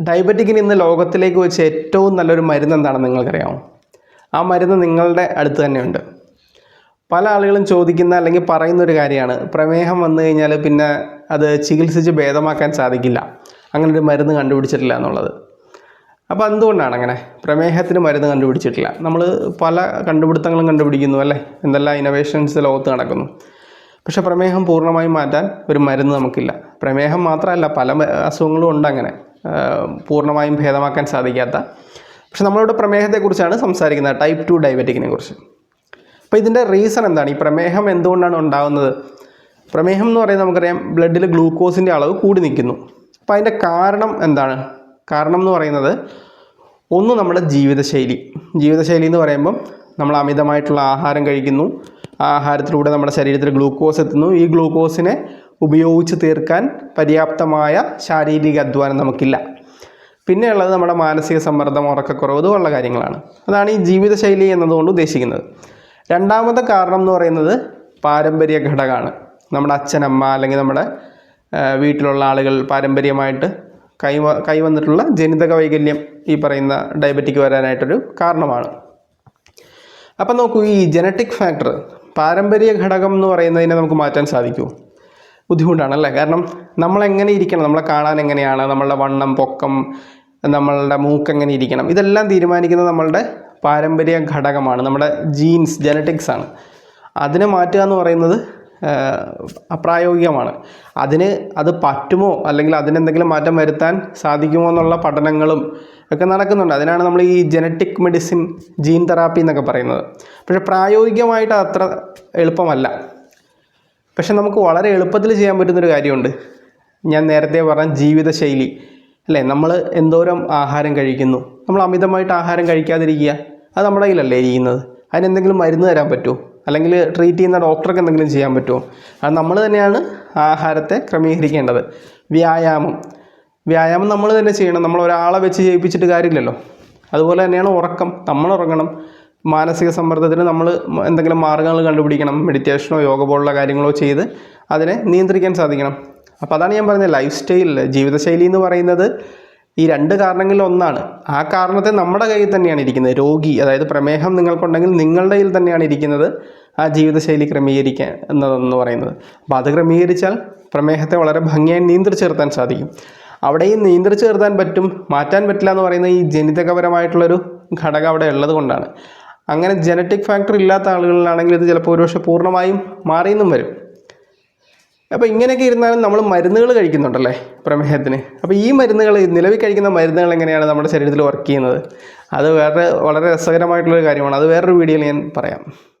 ഡയബറ്റിക്കിന് ഇന്ന് ലോകത്തിലേക്ക് വെച്ച് ഏറ്റവും നല്ലൊരു മരുന്ന് എന്താണെന്ന് നിങ്ങൾക്കറിയാമോ? ആ മരുന്ന് നിങ്ങളുടെ അടുത്ത് തന്നെയുണ്ട്. പല ആളുകളും ചോദിക്കുന്ന അല്ലെങ്കിൽ പറയുന്ന ഒരു കാര്യമാണ്. പ്രമേഹം വന്നു കഴിഞ്ഞാൽ പിന്നെ അത് ചികിത്സിച്ച് ഭേദമാക്കാൻ സാധിക്കില്ല. അങ്ങനെ ഒരു മരുന്ന് കണ്ടുപിടിച്ചിട്ടില്ല എന്നുള്ളത്. അപ്പോൾ എന്തുകൊണ്ടാണ് അങ്ങനെ? പ്രമേഹത്തിന് മരുന്ന് കണ്ടുപിടിച്ചിട്ടില്ല. നമ്മൾ പല കണ്ടുപിടുത്തങ്ങളും കണ്ടുപിടിക്കുന്നു അല്ലേ? എന്തെല്ലാം ഇന്നോവേഷൻസ് ലോകത്ത് നടക്കുന്നു. പക്ഷേ പ്രമേഹം പൂർണമായും മാറ്റാൻ ഒരു മരുന്ന് നമുക്കില്ല. പ്രമേഹം മാത്രമല്ല പല അസുഖങ്ങളും ഉണ്ട് അങ്ങനെ. പൂർണമായും ഭേദമാക്കാൻ സാധിക്കാത്ത പക്ഷെ നമ്മളിവിടെ പ്രമേഹത്തെക്കുറിച്ചാണ് സംസാരിക്കുന്നത് ടൈപ്പ് ടു ഡയബറ്റിക്കിനെ കുറിച്ച്. അപ്പോൾ ഇതിന്റെ റീസൺ എന്താണ്? ഈ പ്രമേഹം എന്തുകൊണ്ടാണ് ഉണ്ടാകുന്നത് പ്രമേഹം എന്ന് പറയുന്നത് നമുക്കറിയാം ബ്ലഡിൽ ഗ്ലൂക്കോസിന്റെ അളവ് കൂടി നിൽക്കുന്നു. അപ്പോൾ അതിന്റെ കാരണം എന്താണ്? കാരണം എന്ന് പറയുന്നത് ഒന്ന് നമ്മുടെ ജീവിതശൈലി. ജീവിതശൈലി എന്ന് പറയുമ്പം നമ്മൾ അമിതമായിട്ടുള്ള ആഹാരം കഴിക്കുന്നു. ആഹാരത്തിലൂടെ നമ്മുടെ ശരീരത്തിൽ ഗ്ലൂക്കോസ് എത്തുന്നു. ഈ ഗ്ലൂക്കോസിനെ ഉപയോഗിച്ച് തീർക്കാൻ പര്യാപ്തമായ ശാരീരിക അധ്വാനം നമുക്കില്ല. പിന്നെയുള്ളത് നമ്മുടെ മാനസിക സമ്മർദ്ദം ഉറക്കക്കുറവ് ഇതുപോലുള്ള കാര്യങ്ങളാണ്. അതാണ് ഈ ജീവിതശൈലി എന്നതുകൊണ്ട് ഉദ്ദേശിക്കുന്നത്. രണ്ടാമത്തെ കാരണം എന്ന് പറയുന്നത് പാരമ്പര്യ ഘടകമാണ്. നമ്മുടെ അച്ഛനമ്മ അല്ലെങ്കിൽ നമ്മുടെ വീട്ടിലുള്ള ആളുകൾ പാരമ്പര്യമായിട്ട് കൈ കൈവന്നിട്ടുള്ള ജനിതക വൈകല്യം ഈ പറയുന്ന ഡയബറ്റിക് വരാനായിട്ടൊരു കാരണമാണ്. അപ്പം നോക്കൂ ഈ ജനറ്റിക് ഫാക്ടർ പാരമ്പര്യ ഘടകം എന്ന് പറയുന്നതിനെ നമുക്ക് മാറ്റാൻ സാധിക്കുമോ? ബുദ്ധിമുട്ടാണല്ലേ? കാരണം നമ്മൾ എങ്ങനെ ഇരിക്കണം? നമ്മളെ കാണാൻ എങ്ങനെയാണ്? നമ്മളുടെ വണ്ണം പൊക്കം നമ്മളുടെ മൂക്ക് എങ്ങനെ ഇരിക്കണം? ഇതെല്ലാം തീരുമാനിക്കുന്നത് നമ്മളുടെ പാരമ്പര്യ ഘടകമാണ്. നമ്മുടെ ജീൻസ് ജനറ്റിക്സ് ആണ്. അതിനെ മാറ്റുക എന്ന് പറയുന്നത് അപ്രായോഗികമാണ്. അതിന് അത് പറ്റുമോ? അല്ലെങ്കിൽ അതിനെന്തെങ്കിലും മാറ്റം വരുത്താൻ സാധിക്കുമോ എന്നുള്ള പഠനങ്ങളും ഒക്കെ നടക്കുന്നുണ്ട്. അതിനാണ് നമ്മൾ ഈ ജനറ്റിക് മെഡിസിൻ ജീൻ തെറാപ്പി എന്നൊക്കെ പറയുന്നത്. പക്ഷേ പ്രായോഗികമായിട്ട് അത്ര എളുപ്പമല്ല. പക്ഷെ നമുക്ക് വളരെ എളുപ്പത്തിൽ ചെയ്യാൻ പറ്റുന്നൊരു കാര്യമുണ്ട്. ഞാൻ നേരത്തെ പറഞ്ഞ ജീവിതശൈലി. അല്ലേ? നമ്മൾ എന്തോരം ആഹാരം കഴിക്കുന്നു. നമ്മൾ അമിതമായിട്ട് ആഹാരം കഴിക്കാതിരിക്കുക. അത് നമ്മുടെ കയ്യിലല്ലേ ഇരിക്കുന്നത്? അതിനെന്തെങ്കിലും മരുന്ന് തരാൻ പറ്റുമോ? അല്ലെങ്കിൽ ട്രീറ്റ് ചെയ്യുന്ന ഡോക്ടർക്ക് എന്തെങ്കിലും ചെയ്യാൻ പറ്റുമോ? അത് നമ്മൾ തന്നെയാണ് ആഹാരത്തെ ക്രമീകരിക്കേണ്ടത്. വ്യായാമം. വ്യായാമം നമ്മൾ തന്നെ ചെയ്യണം. നമ്മൾ ഒരാളെ വെച്ച് ചെയ്യിപ്പിച്ചിട്ട് കാര്യമില്ലല്ലോ. അതുപോലെ തന്നെയാണ് ഉറക്കം. നമ്മൾ ഉറങ്ങണം. മാനസിക സമ്മർദ്ദത്തിന് നമ്മൾ എന്തെങ്കിലും മാർഗങ്ങൾ കണ്ടുപിടിക്കണം. മെഡിറ്റേഷനോ യോഗ പോലുള്ള കാര്യങ്ങളോ ചെയ്ത് അതിനെ നിയന്ത്രിക്കാൻ സാധിക്കണം. അപ്പോൾ അതാണ് ഞാൻ പറഞ്ഞത്. ലൈഫ് സ്റ്റൈൽ ജീവിതശൈലി എന്ന് പറയുന്നത് ഈ രണ്ട് കാരണങ്ങളിൽ ഒന്നാണ്. ആ കാരണത്തെ നമ്മുടെ കയ്യിൽ തന്നെയാണ് ഇരിക്കുന്നത്. രോഗി അതായത് പ്രമേഹം നിങ്ങൾക്കുണ്ടെങ്കിൽ നിങ്ങളുടെ കയ്യിൽ തന്നെയാണ് ഇരിക്കുന്നത്. ആ ജീവിതശൈലി ക്രമീകരിക്കുക എന്നതെന്ന് പറയുന്നത്. അപ്പോൾ അത് ക്രമീകരിച്ചാൽ പ്രമേഹത്തെ വളരെ ഭംഗിയായി നിയന്ത്രിച്ചു നിർത്താൻ സാധിക്കും. അവിടെയും നിയന്ത്രിച്ചു നിർത്താൻ പറ്റും. മാറ്റാൻ പറ്റില്ല എന്ന് പറയുന്ന ഈ ജനിതകപരമായിട്ടുള്ളൊരു ഘടകം അവിടെ ഉള്ളത് കൊണ്ടാണ്. അങ്ങനെ ജനറ്റിക് ഫാക്ടർ ഇല്ലാത്ത ആളുകളിലാണെങ്കിൽ ഇത് ചിലപ്പോൾ ഒരുപക്ഷെ പൂർണമായും മാറിയെന്നും വരും. അപ്പോൾ ഇങ്ങനെയൊക്കെ ഇരുന്നാലും നമ്മൾ മരുന്നുകൾ കഴിക്കുന്നുണ്ടല്ലേ പ്രമേഹത്തിന്? അപ്പോൾ ഈ മരുന്നുകൾ നിലവിൽ കഴിക്കുന്ന മരുന്നുകൾ എങ്ങനെയാണ് നമ്മുടെ ശരീരത്തിൽ വർക്ക് ചെയ്യുന്നത്? അത് വേറെ വളരെ രസകരമായിട്ടുള്ളൊരു കാര്യമാണ്. അത് വേറൊരു വീഡിയോയിൽ ഞാൻ പറയാം.